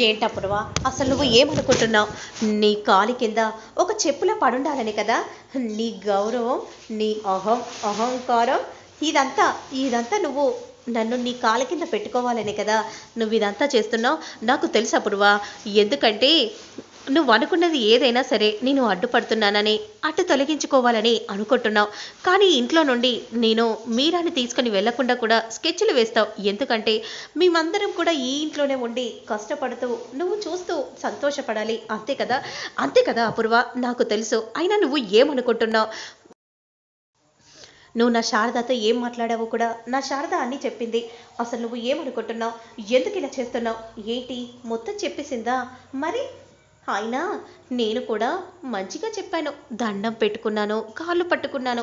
ఏంటప్పుడువా అసలు నువ్వు ఏమనుకుంటున్నావు? నీ కాలి కింద ఒక చెప్పులా పడుండాలని కదా? నీ గౌరవం నీ అహం అహంకారం ఇదంతా ఇదంతా నువ్వు నన్ను నీ కాలి కింద పెట్టుకోవాలనే కదా? నువ్వు ఇదంతా చేస్తున్నావు? నాకు తెలుసు అప్పుడువా ఎందుకంటే నువ్వు అనుకున్నది ఏదైనా సరే నేను అడ్డుపడుతున్నానని అట్టు తొలగించుకోవాలని అనుకుంటున్నావు. కానీ ఇంట్లో నుండి నేను మీరాని తీసుకుని వెళ్ళకుండా కూడా స్కెచ్లు వేస్తావు. ఎందుకంటే మేమందరం కూడా ఈ ఇంట్లోనే ఉండి కష్టపడుతూ నువ్వు చూస్తూ సంతోషపడాలి. అంతే కదా? అంతే కదా అపూర్వ? నాకు తెలుసు. అయినా నువ్వు ఏమనుకుంటున్నావు? నువ్వు నా శారదతో ఏం మాట్లాడావో కూడా నా శారద అన్నీ చెప్పింది. అసలు నువ్వు ఏమనుకుంటున్నావు? ఎందుకు ఇలా చేస్తున్నావు? ఏంటి? మొత్తం చెప్పేసిందా? మరి అయినా నేను కూడా మంచిగా చెప్పాను. దండం పెట్టుకున్నాను కాళ్ళు పట్టుకున్నాను.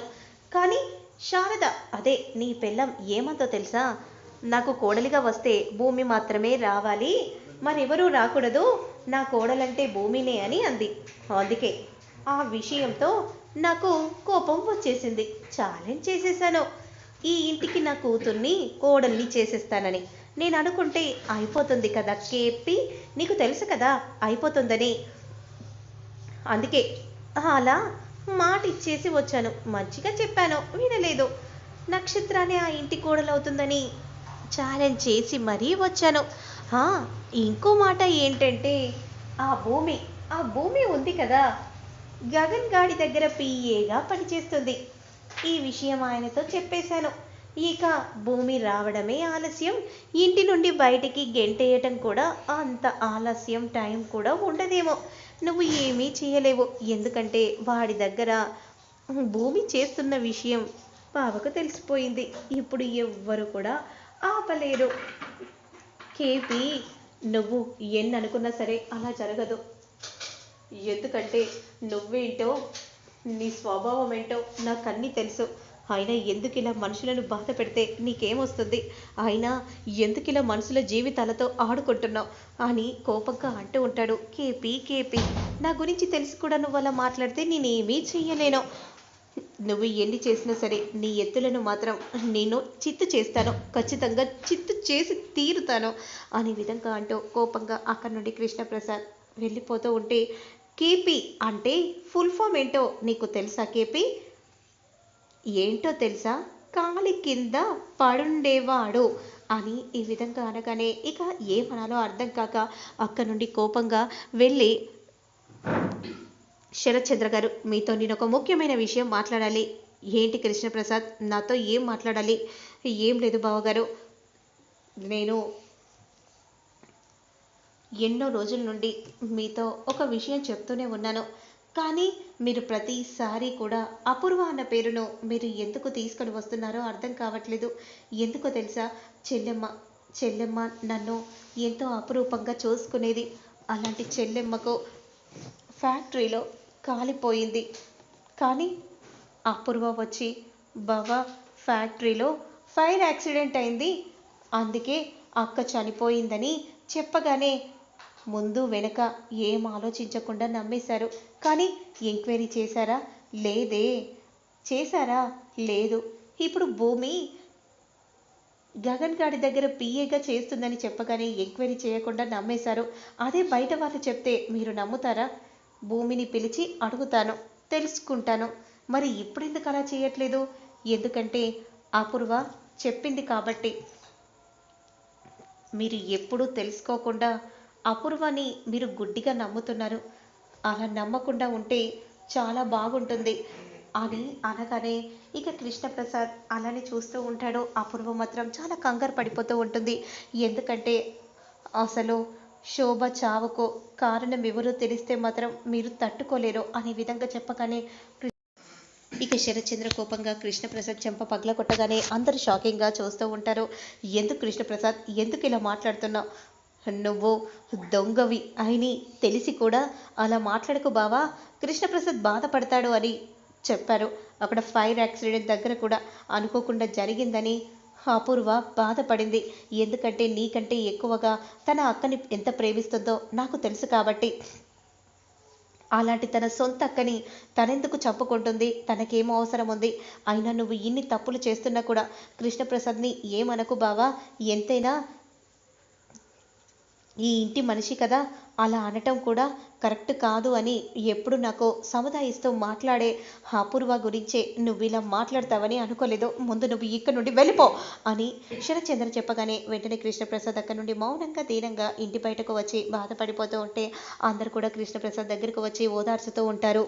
కానీ శారద అదే నీ పెళ్ళం ఏమంతో తెలుసా? నాకు కోడలిగా వస్తే భూమి మాత్రమే రావాలి. మరెవరూ రాకూడదు. నా కోడలంటే భూమినే అని అంది. అందుకే ఆ విషయంతో నాకు కోపం వచ్చేసింది. ఛాలెంజ్ చేసేసాను ఈ ఇంటికి నా కూతుర్ని కోడల్ని చేసేస్తానని. నేను అనుకుంటే అయిపోతుంది కదా కేపీ? నీకు తెలుసు కదా అయిపోతుందని. అందుకే అలా మాట ఇచ్చేసి వచ్చాను. మంచిగా చెప్పాను వినలేదు. నక్షత్రాన్ని ఆ ఇంటి కోడలవుతుందని ఛాలెంజ్ చేసి మరీ వచ్చాను. ఆ, ఇంకో మాట ఏంటంటే ఆ భూమి ఆ భూమి ఉంది కదా. గగన్ గాడి దగ్గర పిఏగా పనిచేస్తుంది. ఈ విషయం ఆయనతో చెప్పేశాను. ఇక భూమి రావడమే ఆలస్యం. ఇంటి నుండి బయటికి గెంటేయటం కూడా అంత ఆలస్యం టైం కూడా ఉండదేమో. నువ్వు ఏమీ చేయలేవు. ఎందుకంటే వాడి దగ్గర భూమి చేస్తున్న విషయం పావకు తెలిసిపోయింది. ఇప్పుడు ఎవ్వరు కూడా ఆపలేరు. కేపీ నువ్వు ఎన్ననుకున్నా సరే అలా జరగదు. ఎందుకంటే నువ్వేంటో నీ స్వభావం ఏంటో నాకు అన్నీ తెలుసు. అయినా ఎందుకు ఇలా మనుషులను బాధ పెడితే నీకేమొస్తుంది? అయినా ఎందుకు ఇలా మనుషుల జీవితాలతో ఆడుకుంటున్నావు? అని కోపంగా అంటూ ఉంటాడు కేపీ కేపీ. నా గురించి తెలిసి కూడా నువ్వు అలా మాట్లాడితే నేనేమీ చెయ్యలేను. నువ్వు ఎన్ని చేసినా సరే నీ ఎత్తులను మాత్రం నేను చిత్తు చేస్తాను. ఖచ్చితంగా చిత్తు చేసి తీరుతాను అనే విధంగా అంటూ కోపంగా అక్కడి నుండి కృష్ణప్రసాద్ వెళ్ళిపోతూ ఉంటే కేపీ అంటే ఫుల్ ఫామ్ ఏంటో నీకు తెలుసా కేపీ? ఏంటో తెలుసా? కాలి కింద పడుండేవాడు అని ఈ విధంగా అనగానే ఇక ఏమనాలో అర్థం కాక అక్కడి నుండి కోపంగా వెళ్ళి శరత్చంద్ర గారు మీతో నేను ఒక ముఖ్యమైన విషయం మాట్లాడాలి. ఏంటి కృష్ణప్రసాద్? నాతో ఏం మాట్లాడాలి? ఏం లేదు బావగారు. నేను ఎన్నో రోజుల నుండి మీతో ఒక విషయం చెప్తూనే ఉన్నాను. కానీ మీరు ప్రతిసారి కూడా అపూర్వ అన్న పేరును మీరు ఎందుకు తీసుకొని వస్తున్నారో అర్థం కావట్లేదు. ఎందుకో తెలుసా? చెల్లెమ్మ చెల్లెమ్మ నన్ను ఎంతో అపురూపంగా చూసుకునేది. అలాంటి చెల్లెమ్మకు ఫ్యాక్టరీలో కాలిపోయింది. కానీ అపూర్వ వచ్చి బావా ఫ్యాక్టరీలో ఫైర్ యాక్సిడెంట్ అయింది. అందుకే అక్క చనిపోయిందని చెప్పగానే ముందు వెనక ఏం ఆలోచించకుండా నమ్మేశారు. కానీ ఎంక్వైరీ చేశారా? లేదే. చేశారా? లేదు. ఇప్పుడు భూమి గగన్ గారి దగ్గర పిఏగా చేస్తుందని చెప్పగానే ఎంక్వైరీ చేయకుండా నమ్మేశారు. అదే బయట వాళ్ళు చెప్తే మీరు నమ్ముతారా? భూమిని పిలిచి అడుగుతాను. తెలుసుకుంటాను. మరి ఇప్పుడు ఎందుకు అలా చేయట్లేదు? ఎందుకంటే అపూర్వ చెప్పింది కాబట్టి. మీరు ఎప్పుడూ తెలుసుకోకుండా అపూర్వని మీరు గుడ్డిగా నమ్ముతున్నారు. అలా నమ్మకుండా ఉంటే చాలా బాగుంటుంది. అని అనగానే ఇక కృష్ణప్రసాద్ అలానే చూస్తూ ఉంటాడు. అపూర్వ మాత్రం చాలా కంగారు పడిపోతూ ఉంటుంది. ఎందుకంటే అసలు శోభ చావుకు కారణం ఎవరో తెలిస్తే మాత్రం మీరు తట్టుకోలేరు అనే విధంగా చెప్పగానే ఇక శరత్చంద్ర కోపంగా కృష్ణప్రసాద్ చెంప పగల కొట్టగానే అందరూ షాకింగ్గా చూస్తూ ఉంటారు. ఎందుకు కృష్ణప్రసాద్? ఎందుకు ఇలా మాట్లాడుతున్నావు? నువ్వు దొంగవి అని తెలిసి కూడా అలా మాట్లాడకు బావా. కృష్ణప్రసాద్ బాధపడతాడు అని చెప్పారు. అక్కడ ఫైర్ యాక్సిడెంట్ దగ్గర కూడా అనుకోకుండా జరిగిందని అపూర్వ బాధపడింది. ఎందుకంటే నీకంటే ఎక్కువగా తన అక్కని ఎంత ప్రేమిస్తుందో నాకు తెలుసు కాబట్టి. అలాంటి తన సొంత అక్కని తనెందుకు చంపుకుంటుంది? తనకేమో అవసరం ఉంది? అయినా నువ్వు ఇన్ని తప్పులు చేస్తున్నా కూడా కృష్ణప్రసాద్ని ఏమనకు బావా? ఎంతైనా ఈ ఇంటి మనిషి కదా? అలా అనటం కూడా కరెక్ట్ కాదు అని ఎప్పుడు నాకు సముదాయిస్తూ మాట్లాడే అపూర్వ గురించే నువ్వు ఇలా మాట్లాడతావని అనుకోలేదు. ముందు నువ్వు ఇక్కడ నుండి వెళ్ళిపో అని శరచంద్ర చెప్పగానే వెంటనే కృష్ణప్రసాద్ అక్కడ నుండి మౌనంగా దీనంగా ఇంటి బయటకు వచ్చి బాధపడిపోతూ ఉంటే అందరు కూడా కృష్ణప్రసాద్ దగ్గరకు వచ్చి ఓదార్చుతూ ఉంటారు.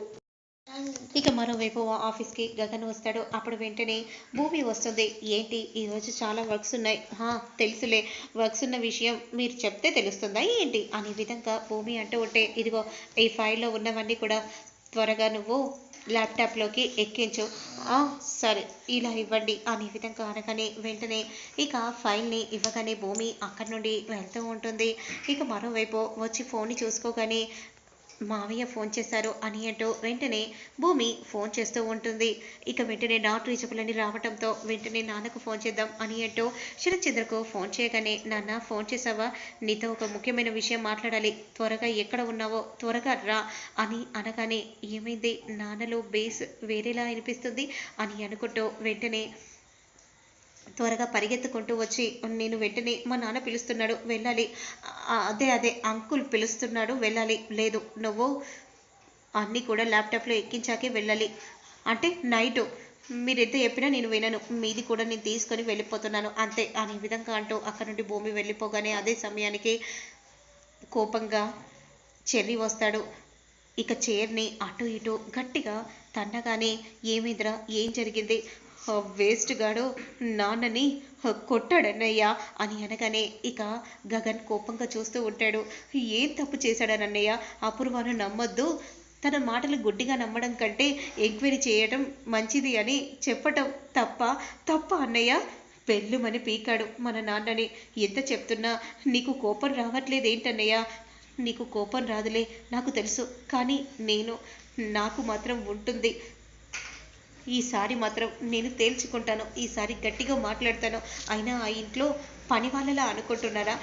ఇక మరోవైపు ఆఫీస్కి గగన్ వస్తాడు. అప్పుడు వెంటనే భూమి వస్తుంది. ఏంటి? ఈరోజు చాలా వర్క్స్ ఉన్నాయి. హా, తెలుసులే. వర్క్స్ ఉన్న విషయం మీరు చెప్తే తెలుస్తుందా ఏంటి? అనే విధంగా భూమి అంటూ ఉంటే ఇదిగో ఈ ఫైల్లో ఉన్నవన్నీ కూడా త్వరగా నువ్వు ల్యాప్టాప్లోకి ఎక్కించు. సరే ఇలా ఇవ్వండి అనే విధంగా అనగానే వెంటనే ఇక ఫైల్ని ఇవ్వగానే భూమి అక్కడి నుండి వెళ్తూ ఉంటుంది. ఇక మరోవైపు వచ్చి ఫోన్ని చూసుకోగానే మావయ్య ఫోన్ చేశారు అని అంటూ వెంటనే భూమి ఫోన్ చేస్తూ ఉంటుంది. ఇక వెంటనే నాట్ రీచబుల్ అని రావటంతో వెంటనే నాన్నకు ఫోన్ చేద్దాం అని అంటూ శరత్చంద్రకు ఫోన్ చేయగానే నాన్న ఫోన్ చేసావా నీతో ఒక ముఖ్యమైన విషయం మాట్లాడాలి. త్వరగా ఎక్కడ ఉన్నావో త్వరగా రా అని అనగానే ఏమైంది? నాన్నలో బేస్ వేరేలా అనిపిస్తుంది అని అనుకుంటూ వెంటనే త్వరగా పరిగెత్తుకుంటూ వచ్చి నేను వెంటనే మా నాన్న పిలుస్తున్నాడు వెళ్ళాలి. అదే అదే అంకుల్ పిలుస్తున్నాడు వెళ్ళాలి. లేదు నువ్వు అన్నీ కూడా ల్యాప్టాప్లో ఎక్కించాకే వెళ్ళాలి. అంటే నైటు మీరు చెప్పినా నేను వినను మీది కూడా నేను తీసుకొని వెళ్ళిపోతున్నాను అంతే అనే విధంగా అంటూ అక్కడ నుండి భూమి వెళ్ళిపోగానే అదే సమయానికి కోపంగా చెర్రి వస్తాడు. ఇక చైర్ని అటు ఇటు గట్టిగా తన్నగానే ఏమిద్రా ఏం జరిగింది? వేస్ట్గాడు వేస్ట్ గాడు నాన్నని కొట్టాడన్నయ్య అని అనగానే ఇక గగన్ కోపంగా చూస్తూ ఉంటాడు. ఏం తప్పు చేశాడనన్నయ్య? అపూర్వాను నమ్మొద్దు. తన మాటలు గుడ్డిగా నమ్మడం కంటే ఎంక్వైరీ చేయడం మంచిది అని చెప్పటం తప్ప తప్ప అన్నయ్య? పెళ్ళుమని పీకాడు మన నాన్నని. ఎంత చెప్తున్నా నీకు కోపం రావట్లేదేంటన్నయ్య? నీకు కోపం రాదులే నాకు తెలుసు. కానీ నేను నాకు మాత్రం ఉంటుంది. ఈసారి మాత్రం నేను తేల్చుకుంటాను ఈసారి గట్టిగా మాట్లాడతాను. అయినా ఆ ఇంట్లో పని వాళ్ళలా అనుకుంటున్నారా?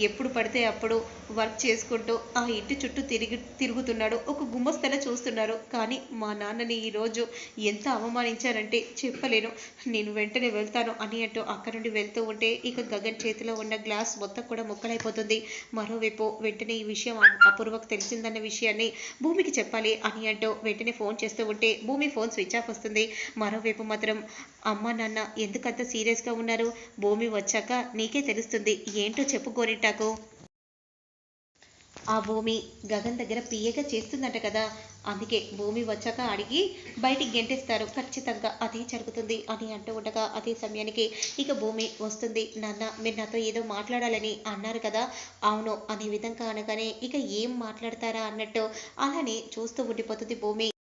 ఎప్పుడు పడితే అప్పుడు వర్క్ చేసుకుంటూ ఆ ఇంటి చుట్టూ తిరిగి తిరుగుతున్నాడు. ఒక గుమ్మస్తల చూస్తున్నారు. కానీ మా నాన్నని ఈరోజు ఎంత అవమానించారంటే చెప్పలేను. నేను వెంటనే వెళ్తాను అని అంటూ అక్కడి నుండి వెళ్తూ ఉంటే ఇక గగన్ చేతిలో ఉన్న గ్లాస్ మొత్తం కూడా ముక్కలైపోతుంది. మరోవైపు వెంటనే ఈ విషయం అపూర్వకు తెలిసిందన్న విషయాన్ని భూమికి చెప్పాలి అని అంటూ వెంటనే ఫోన్ చేస్తూ ఉంటే భూమి ఫోన్ స్విచ్ ఆఫ్ వస్తుంది. మరోవైపు మాత్రం అమ్మ నాన్న ఎందుకంత సీరియస్గా ఉన్నారు? భూమి వచ్చాక నీకే తెలుస్తుంది. ఏంటో చెప్పు గోరింటాకు ఆ భూమి గగన్ దగ్గర పియ్యగా చేస్తుందంట కదా. అందుకే భూమి వచ్చాక అడిగి బయటికి గెంటేస్తారు. ఖచ్చితంగా అదే జరుగుతుంది అని అంటూ ఉండగా అదే సమయానికి ఇక భూమి వస్తుంది. నాన్న మీరు నాతో ఏదో మాట్లాడాలని అన్నారు కదా. అవును అనే విధంగా అనగానే ఇక ఏం మాట్లాడతారా అన్నట్టు అలానే చూస్తూ ఉండిపోతుంది భూమి.